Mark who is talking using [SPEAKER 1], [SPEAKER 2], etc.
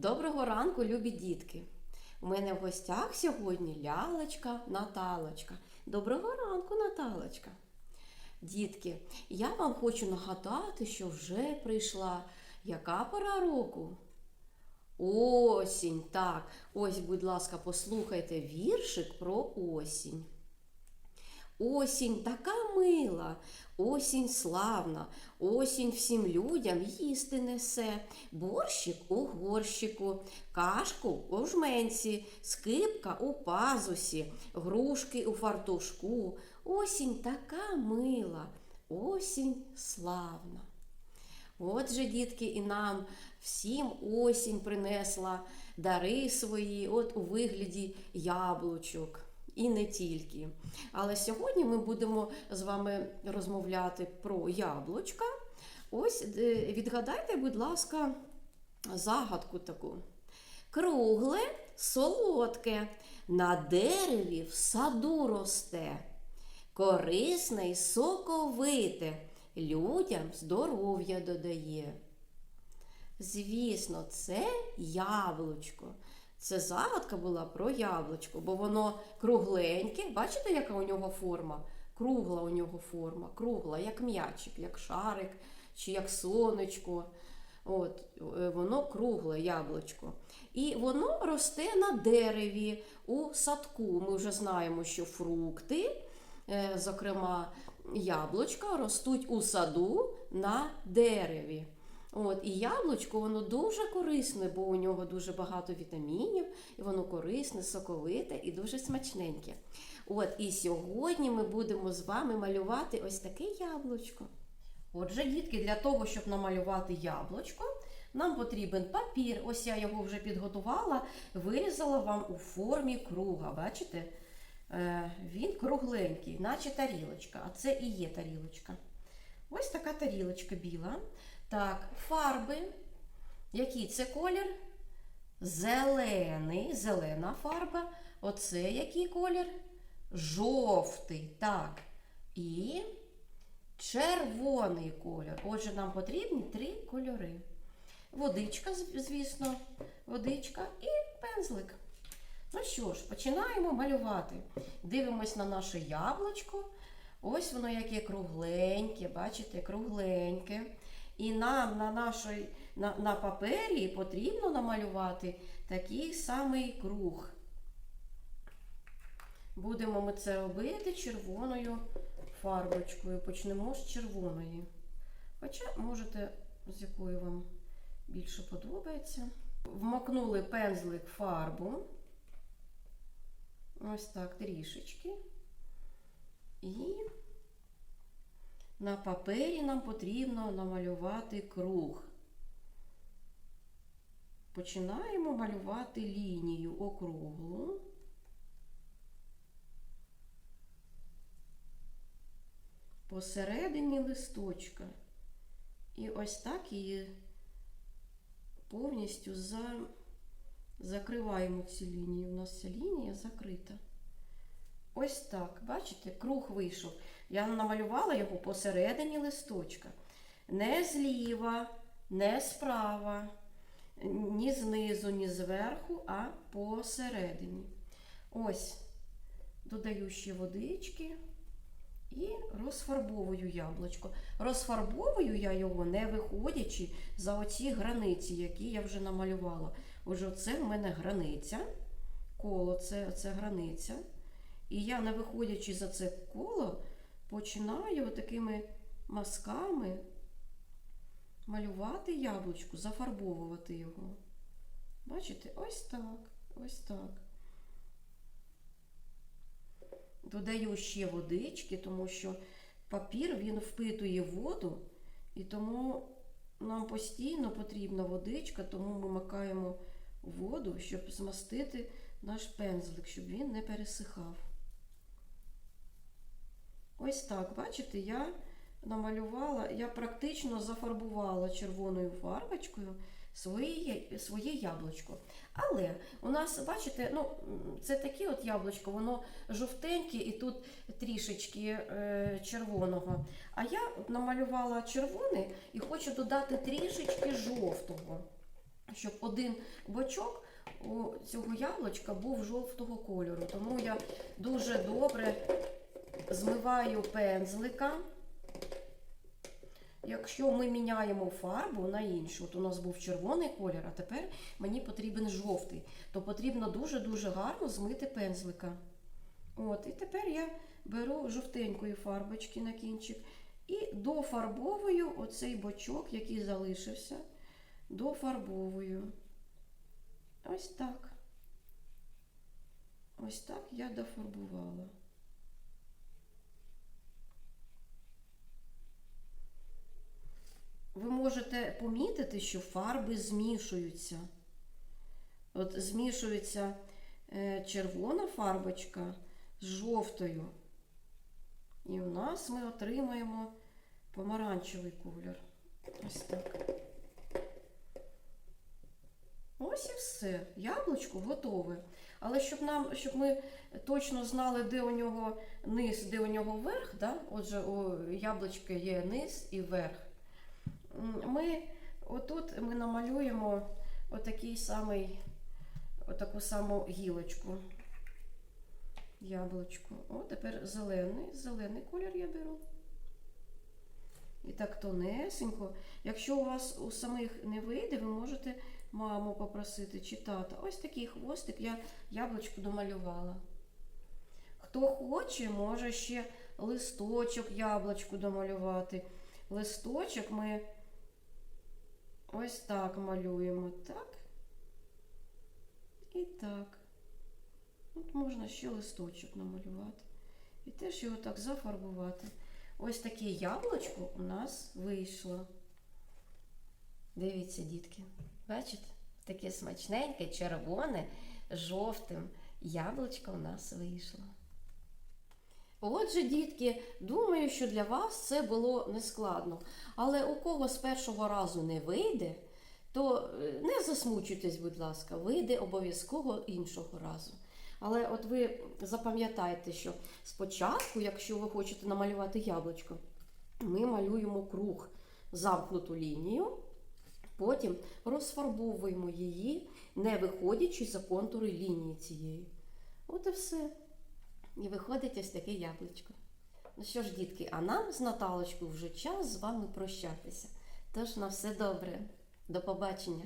[SPEAKER 1] Доброго ранку, любі дітки! У мене в гостях сьогодні лялочка Наталочка. Доброго ранку, Наталочка. Дітки, я вам хочу нагадати, що вже прийшла яка пора року? Осінь. Так, ось, будь ласка, послухайте віршик про осінь. Осінь така мила, осінь славна, осінь всім людям їсти несе. Борщик у горщику, кашку у жменці, скипка у пазусі, грушки у фартушку. Осінь така мила, осінь славна. Отже, дітки, і нам всім осінь принесла дари свої, от у вигляді яблучок. І не тільки. Але сьогодні ми будемо з вами розмовляти про яблучка. Ось е, відгадайте, будь ласка, загадку таку. Кругле, солодке, на дереві в саду росте, корисне й соковите, людям здоров'я додає. Звісно, це яблучко. Це загадка була про яблучко, бо воно кругленьке. Бачите, яка у нього форма? Кругла у нього форма, кругла, як м'ячик, як шарик чи як сонечко. От, е, Воно кругле яблучко. І воно росте на дереві у садку. Ми вже знаємо, що фрукти, е, зокрема яблучка, ростуть у саду на дереві. От, І яблучко воно дуже корисне, бо у нього дуже багато вітамінів, і воно корисне, соковите і дуже смачненьке. От, І сьогодні ми будемо з вами малювати ось таке яблучко. Отже, дітки, для того, щоб намалювати яблучко, нам потрібен папір. Ось я його вже підготувала, вирізала вам у формі круга. Бачите? Е, Він кругленький, наче тарілочка, а це і є тарілочка. Ось така тарілочка біла. Так, фарби. Який це колір? Зелений, зелена фарба. Оце який колір? Жовтий. Так. І червоний колір. Отже, нам потрібні три кольори. Водичка, звісно, водичка і пензлик. Ну що ж, починаємо малювати. Дивимось на наше яблучко. Ось воно яке кругленьке, бачите, кругленьке. І нам на нашій, на, на папері потрібно намалювати такий самий круг. Будемо ми це робити червоною фарбочкою. Почнемо з червоної. Хоча можете, з якою вам більше подобається. Вмокнули пензлик фарбу. Ось так трішечки. І на папері нам потрібно намалювати круг. Починаємо малювати лінію округлу. Посередині листочка. І ось так її повністю за... закриваємо цю лінію. У нас ця лінія закрита. Ось так, бачите, круг вийшов. Я намалювала його посередині листочка. Не зліва, не справа, ні знизу, ні зверху, а посередині. Ось, додаю ще водички і розфарбовую яблучко. Розфарбовую я його, не виходячи за оці границі, які я вже намалювала. Отже, це в мене границя, коло це, це границя. І я, не виходячи за це коло, починаю такими мазками малювати яблучко, зафарбовувати його. Бачите, ось так, ось так. Додаю ще водички, тому що папір він впитує воду, і тому нам постійно потрібна водичка, тому ми макаємо воду, щоб змастити наш пензлик, щоб він не пересихав. Ось так, бачите, я намалювала, я практично зафарбувала червоною фарбочкою своє, своє яблучко. Але у нас, бачите, ну, це таке от яблучко, воно жовтеньке і тут трішечки е, червоного. А я намалювала червоне і хочу додати трішечки жовтого. щоб один бочок у цього яблучка був жовтого кольору. Тому я дуже добре змиваю пензлика. Якщо ми міняємо фарбу на іншу, от у нас був червоний колір, а тепер мені потрібен жовтий, то потрібно дуже-дуже гарно змити пензлика. От, і тепер я беру жовтенької фарбочки на кінчик і дофарбовую оцей бочок, який залишився, дофарбовую. Ось так. Ось так я дофарбувала. Ви можете помітити, що фарби змішуються. От змішується е, червона фарбочка з жовтою. І у нас ми отримаємо помаранчевий колір. Ось так. Ось і все. Яблучко готове. Але щоб нам, щоб ми точно знали, де у нього низ, де у нього верх, да? отже, у яблучка є низ і верх. Ми отут ми намалюємо отакий самий, отаку саму гілочку. Яблучко. О, тепер зелений, зелений колір я беру. І так тонесенько. Якщо у вас у самих не вийде, ви можете маму попросити чи тата. Ось такий хвостик я яблучко домалювала. Хто хоче, може ще листочок яблучку домалювати. Листочок ми ось так малюємо. Так. І так. От можна ще листочок намалювати. І теж його так зафарбувати. Ось таке яблучко у нас вийшло. Дивіться, дітки. Бачите? Таке смачненьке, червоне, жовтим яблучко у нас вийшло. Отже, дітки, думаю, що для вас це було нескладно. Але у кого з першого разу не вийде, то е, не засмучуйтесь, будь ласка, вийде обов'язково іншого разу. Але от ви запам'ятайте, що спочатку, якщо ви хочете намалювати яблучко, ми малюємо круг, замкнуту лінію, потім розфарбовуємо її, не виходячи за контури лінії цієї. От і все. І виходить ось таке яблучко. Ну що ж, дітки, а нам з Наталочкою вже час з вами прощатися. Тож на все добре. До побачення.